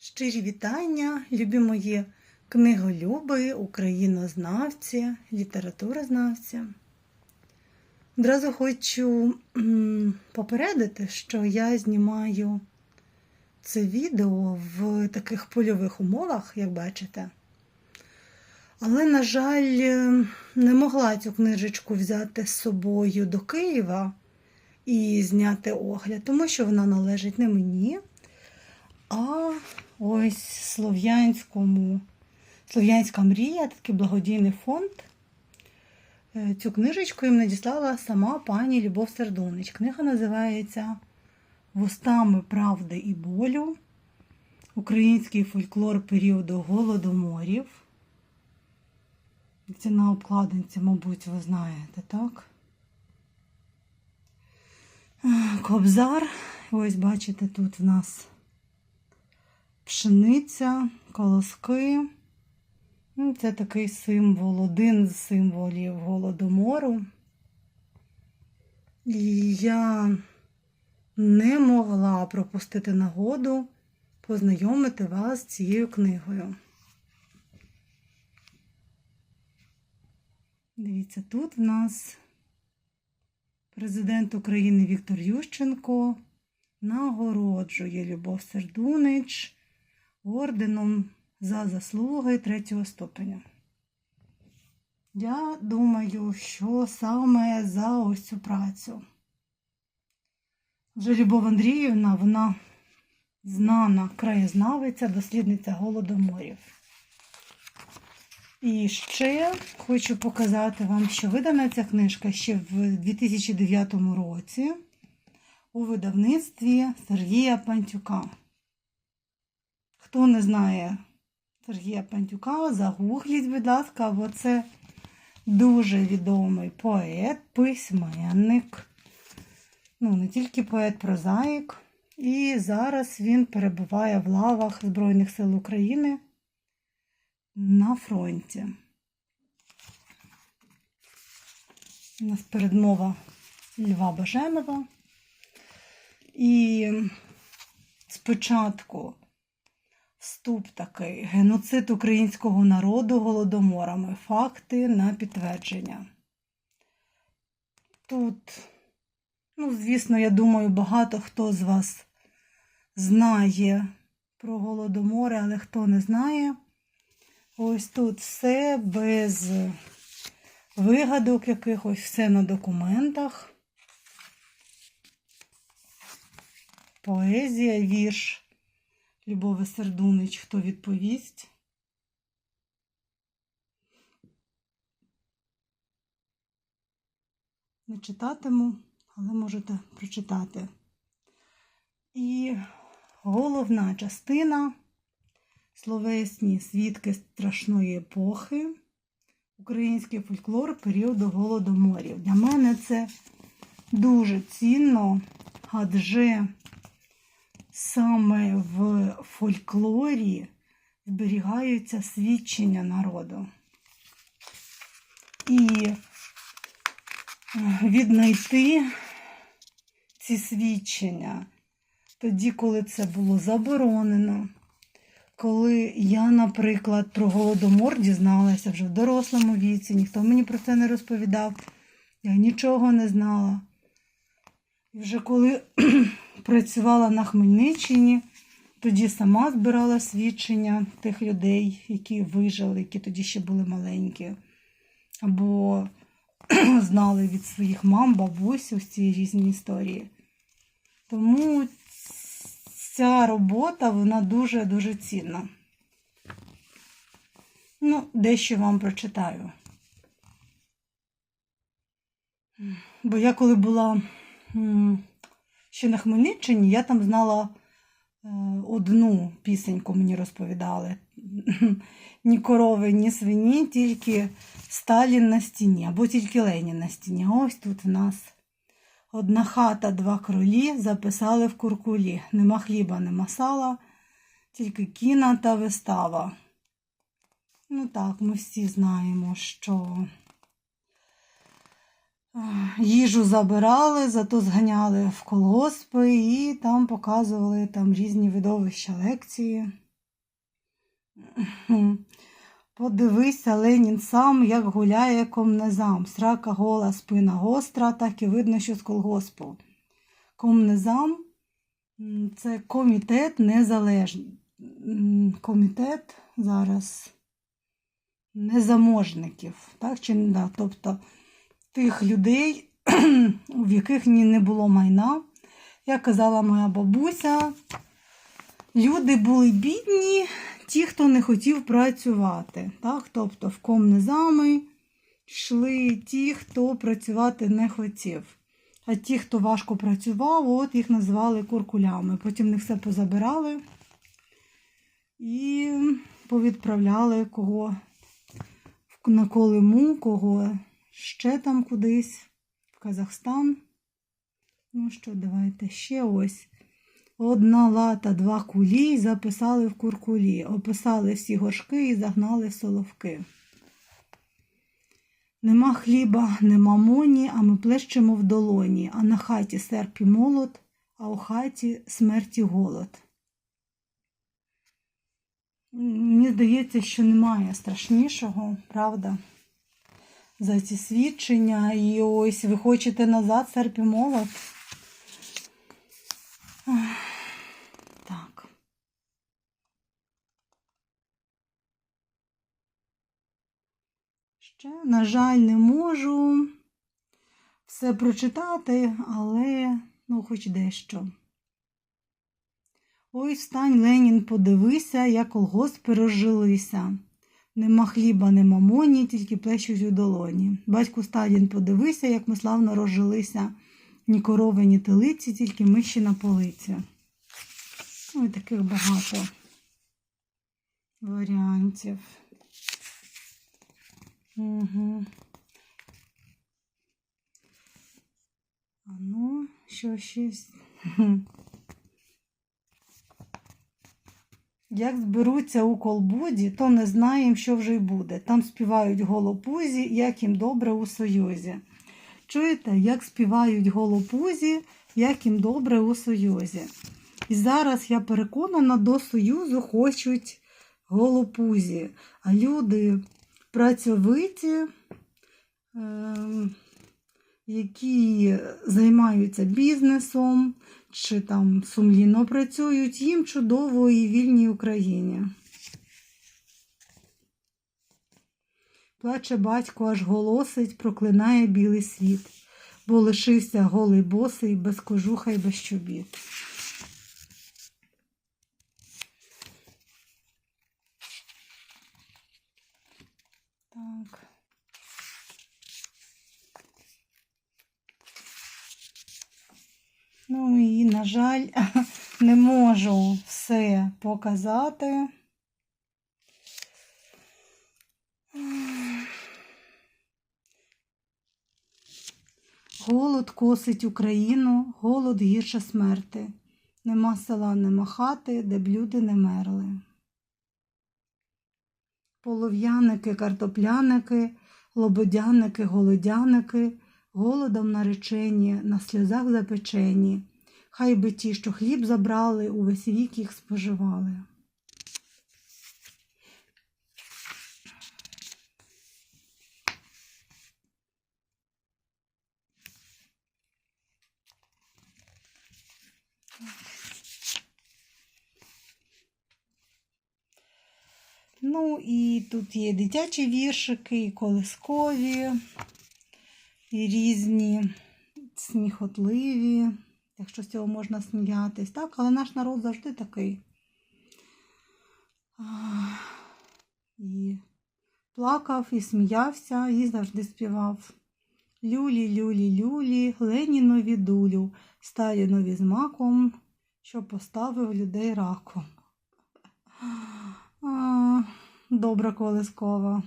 Щирі вітання, любі мої книголюби, українознавці, літературознавці. Одразу хочу попередити, що я знімаю це відео в таких польових умовах, як бачите. Але, на жаль, не могла цю книжечку взяти з собою до Києва і зняти огляд, тому що вона належить не мені, а ось Слов'янському, Слов'янська мрія, такий благодійний фонд. Е, Цю книжечку їм надіслала сама пані Любов Сердонич. Книга називається Вустами правди і болю. Український фольклор періоду голодоморів. На обкладинці, мабуть, ви знаєте, так? Е, Кобзар. Ось бачите, тут в нас пшениця, колоски. Ну, Це такий символ, один з символів голодомору. І я не могла пропустити нагоду познайомити вас з цією книгою. Дивіться, тут в нас президент України Віктор Ющенко нагороджує Любов Сердунич орденом за заслуги третього ступеня. Я думаю, що саме за ось цю працю. Вже Любов Андріївна, вона знана краєзнавиця, дослідниця голодоморів. І ще хочу показати вам, що видана ця книжка ще в 2009 році у видавництві Сергія Пантюка. Хто не знає Сергія Пантюка, загугліть, будь ласка, бо це дуже відомий поет, письменник. Ну, не тільки поет, прозаїк. І зараз він перебуває в лавах Збройних сил України на фронті. У нас передмова Льва Баженова. І спочатку вступ такий геноцид українського народу голодоморами. Факти на підтвердження. Тут, ну, звісно, я думаю, багато хто з вас знає про голодомори, але хто не знає, ось тут все без вигадок якихось, все на документах. Поезія, вірш Любови Сердунич, хто відповість. Не читатиму, але можете прочитати. І головна частина словесні свідки страшної епохи, український фольклор періоду голодоморів. Для мене це дуже цінно, адже саме в фольклорі зберігаються свідчення народу. І віднайти ці свідчення тоді, коли це було заборонено. Коли я, наприклад, про голодомор дізналася вже в дорослому віці, ніхто мені про це не розповідав, я нічого не знала. І вже коли працювала на Хмельниччині, тоді сама збирала свідчення тих людей, які вижили, які тоді ще були маленькі, або знали від своїх мам, бабусь ось ці різні історії. Тому ця робота, вона дуже-дуже цінна. Ну, дещо вам прочитаю. Бо я коли була ще на Хмельниччині, я там знала е, одну пісеньку, мені розповідали. Ні корови, ні свині, тільки Сталін на стіні, або тільки Ленін на стіні. Ось тут в нас одна хата, два кролі записали в куркулі. Нема хліба, нема сала, тільки кіна та вистава. Ну так, ми всі знаємо, що їжу забирали, зато зганяли в колгоспи і там показували там різні видовища лекції. Подивися, Ленін сам, як гуляє комнезам. Срака гола, спина гостра, так і видно, що з колгоспу. Комнезам це комітет незалежний. Комітет зараз незаможників. Так, чи не так? Тобто тих людей, в яких не було майна. Як казала моя бабуся, люди були бідні, ті, хто не хотів працювати. Так? Тобто в комнезами йшли ті, хто працювати не хотів. А ті, хто важко працював, от їх називали куркулями. Потім не все позабирали і повідправляли кого на Колиму, кого ще там кудись, в Казахстан. Ну що, давайте ще ось. Одна лата, два кулі записали в куркулі. Описали всі горшки і загнали в соловки. Нема хліба, нема моні, а ми плещемо в долоні, а на хаті серп і молот, а у хаті смерть і голод. Мені здається, що немає страшнішого, правда? За ці свідчення. І ось ви хочете назад серп і молот. Так. Ще, на жаль, не можу все прочитати, але ну, хоч дещо. Ой, встань, Ленін, подивися, як колгоспи розжилися. Нема хліба, нема моні, тільки плещуть у долоні. Батьку Сталін, подивися, як ми славно розжилися. Ні корови, ні телиці, тільки миші на полиці. Ой, таких багато варіантів. Угу. А ну, що щось. Як зберуться у колбуді, то не знаємо, що вже й буде. Там співають голопузі, як їм добре у Союзі. Чуєте, як співають голопузі, як їм добре у Союзі. І зараз я переконана, до Союзу хочуть голопузі. А люди працьовиті, ем, які займаються бізнесом чи там сумлінно працюють, їм чудово і вільній Україні. Плаче батько, аж голосить, проклинає білий світ, бо лишився голий босий, без кожуха й без чобіт. Ну і, на жаль, не можу все показати. Голод косить Україну, голод гірше смерти. Нема села, нема хати, де б люди не мерли. Полов'яники, картопляники, лободяники, голодяники, голодом наречені, на сльозах запечені. Хай би ті, що хліб забрали, увесь вік їх споживали. Ну і тут є дитячі віршики, і колискові, різні сміхотливі, якщо з цього можна сміятись. Так, але наш народ завжди такий. І плакав, і сміявся, і завжди співав. Люлі, люлі, люлі, Ленінові дулю, Сталінові з маком, що поставив людей раком. Добра колискова.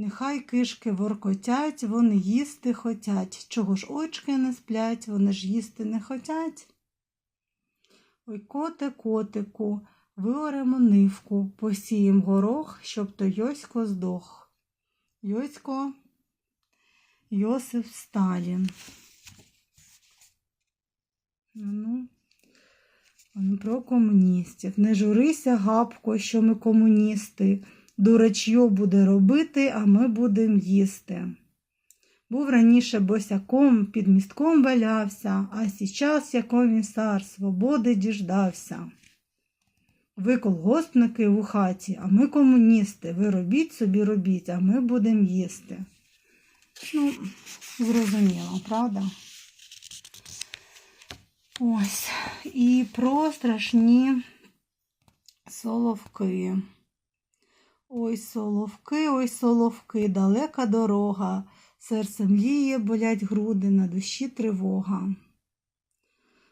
Нехай кишки воркотять, вони їсти хотять. Чого ж очки не сплять, вони ж їсти не хотять. Ой, коте, котику, виоремо нивку, посієм горох, щоб то Йосько здох. Йосько Йосиф Сталін. Ну, Про комуністів. Не журися, гапко, що ми комуністи. Дурачьо буде робити, а ми будемо їсти. Був раніше босяком, під містком валявся, а сейчас я комісар, свободи діждався. Ви колгоспники у хаті, а ми комуністи. Ви робіть собі робіть, а ми будемо їсти. Ну, зрозуміло, правда? Ось. І про страшні соловки. Ой, соловки, ой, соловки, далека дорога. Серце мліє, болять груди, на душі тривога.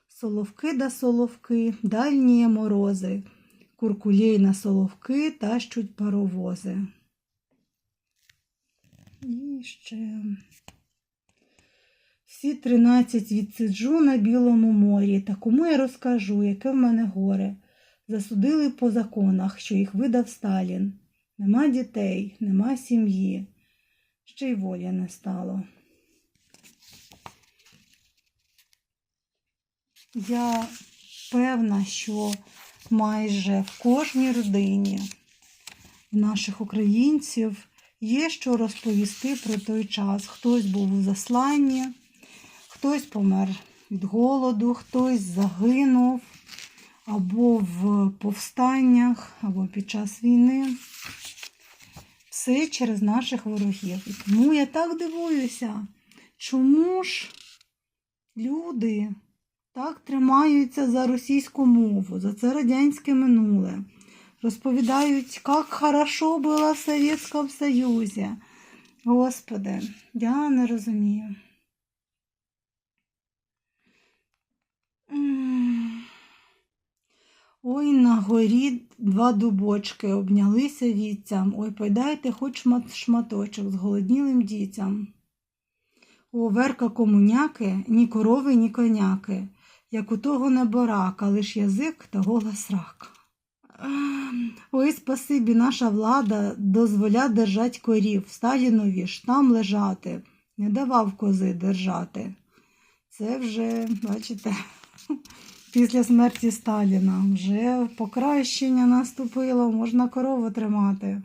Соловки да соловки, дальні морози, куркулей на соловки тащуть паровози. І ще всі тринадцять відсиджу на Білому морі, та кому я розкажу, яке в мене горе. Засудили по законах, що їх видав Сталін. Нема дітей, нема сім'ї, ще й волі не стало. Я певна, що майже в кожній родині наших українців є що розповісти про той час. Хтось був у засланні, хтось помер від голоду, хтось загинув або в повстаннях, або під час війни. Все через наших ворогів. Тому я так дивуюся, чому ж люди так тримаються за російську мову, за це радянське минуле. Розповідають, як хорошо було в Совєтському Союзі. Господи, я не розумію. Ой, на горі два дубочки обнялися віцям. Ой, пойдайте хоч шматочок з голоднілим дітям. О, верка комуняки, ні корови, ні коняки, як у того неборака, лиш язик та голос рака. Ой, спасибі, наша влада дозволя держать корів, Сталінові ж там лежати, не давав кози держати. Це вже, бачите, після смерті Сталіна вже покращення наступило, можна корову тримати.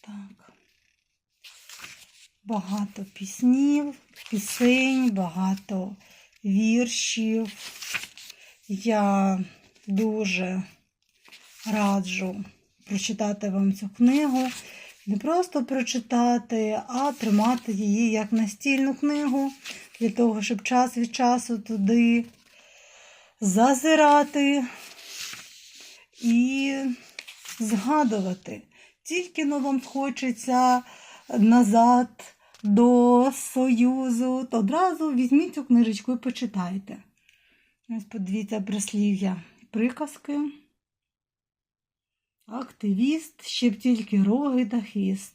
Так. Багато піснів, пісень, багато віршів. Я дуже раджу прочитати вам цю книгу. Не просто прочитати, а тримати її як настільну книгу, для того, щоб час від часу туди зазирати і згадувати. Тільки но вам хочеться назад до Союзу, то одразу візьміть цю книжечку і почитайте. Ось подивіться прислів'я. Приказки. Активіст, ще б тільки роги та хвіст.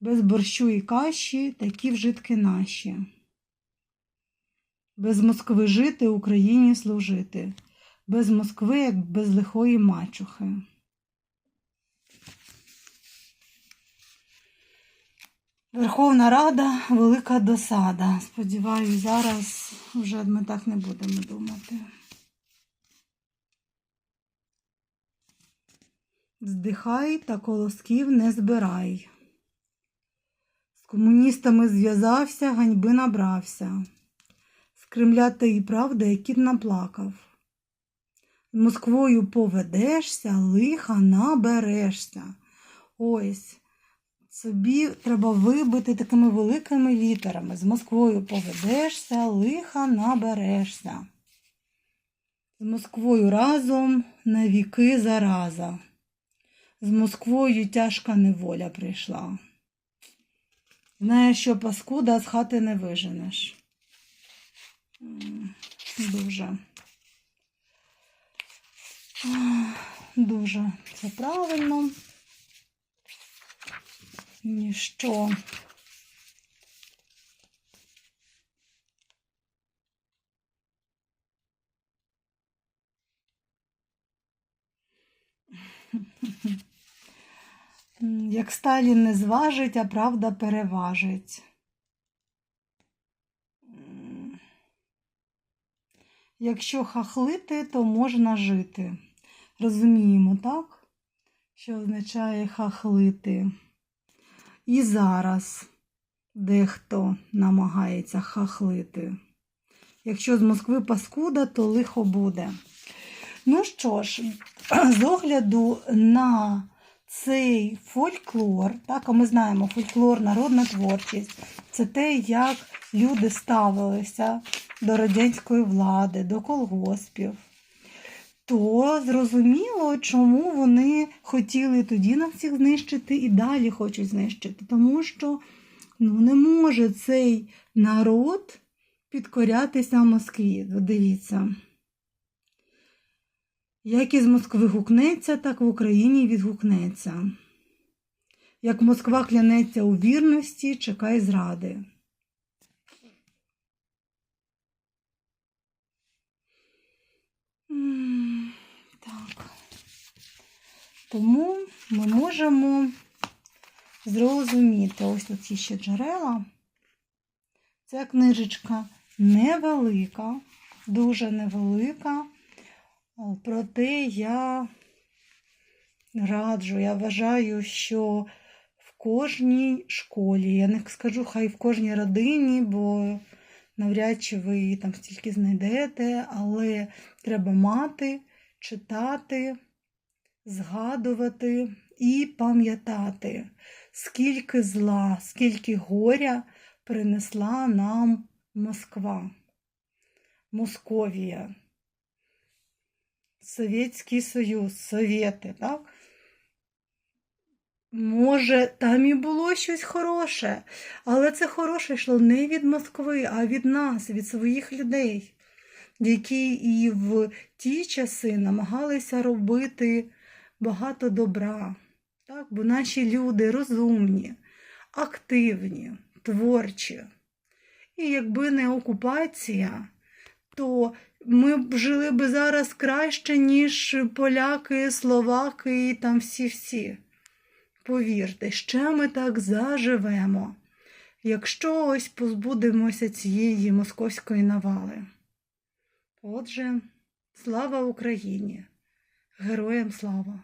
Без борщу і каші такі вжитки наші. Без Москви жити, Україні служити. Без Москви, як без лихої мачухи. Верховна Рада велика досада. Сподіваюсь, зараз вже ми так не будемо думати. Здихай та колосків не збирай. З комуністами зв'язався, ганьби набрався. З Кремля та і правда, як кіт наплакав. З Москвою поведешся, лиха наберешся. Ось. Собі треба вибити такими великими літерами. З Москвою поведешся, лиха наберешся. З Москвою разом на віки зараза. З Москвою тяжка неволя прийшла. Знаєш, що паскуда з хати не виженеш. Дуже. Дуже це правильно. Ніщо. М, Як Сталін не зважить, а правда переважить. Якщо хахлити, то можна жити. Розуміємо, так? Що означає хахлити. І зараз дехто намагається хахлити. Якщо з Москви паскуда, то лихо буде. Ну що ж, з огляду на цей фольклор, так, а ми знаємо, фольклор, народна творчість це те, як люди ставилися до радянської влади, до колгоспів. То зрозуміло, чому вони хотіли тоді нас всіх знищити і далі хочуть знищити. Тому що ну, не може цей народ підкорятися Москві. Дивіться. Як із Москви гукнеться, так в Україні відгукнеться. Як Москва клянеться у вірності, чекай зради. Так. Тому ми можемо зрозуміти, ось тут є ще джерела. Ця книжечка невелика, дуже невелика. О, Проте я раджу, я вважаю, що в кожній школі, я не скажу, хай в кожній родині, бо навряд чи ви її там стільки знайдете, але треба мати, читати, згадувати і пам'ятати, скільки зла, скільки горя принесла нам Москва, Московія. Совєтський Союз, Совєти, так? Може, там і було щось хороше, але це хороше йшло не від Москви, а від нас, від своїх людей, які і в ті часи намагалися робити багато добра. Так? Бо наші люди розумні, активні, творчі. І якби не окупація, то ми б жили би зараз краще, ніж поляки, словаки і там всі-всі. Повірте, ще ми так заживемо, якщо ось позбудемося цієї московської навали. Отже, слава Україні! Героям слава!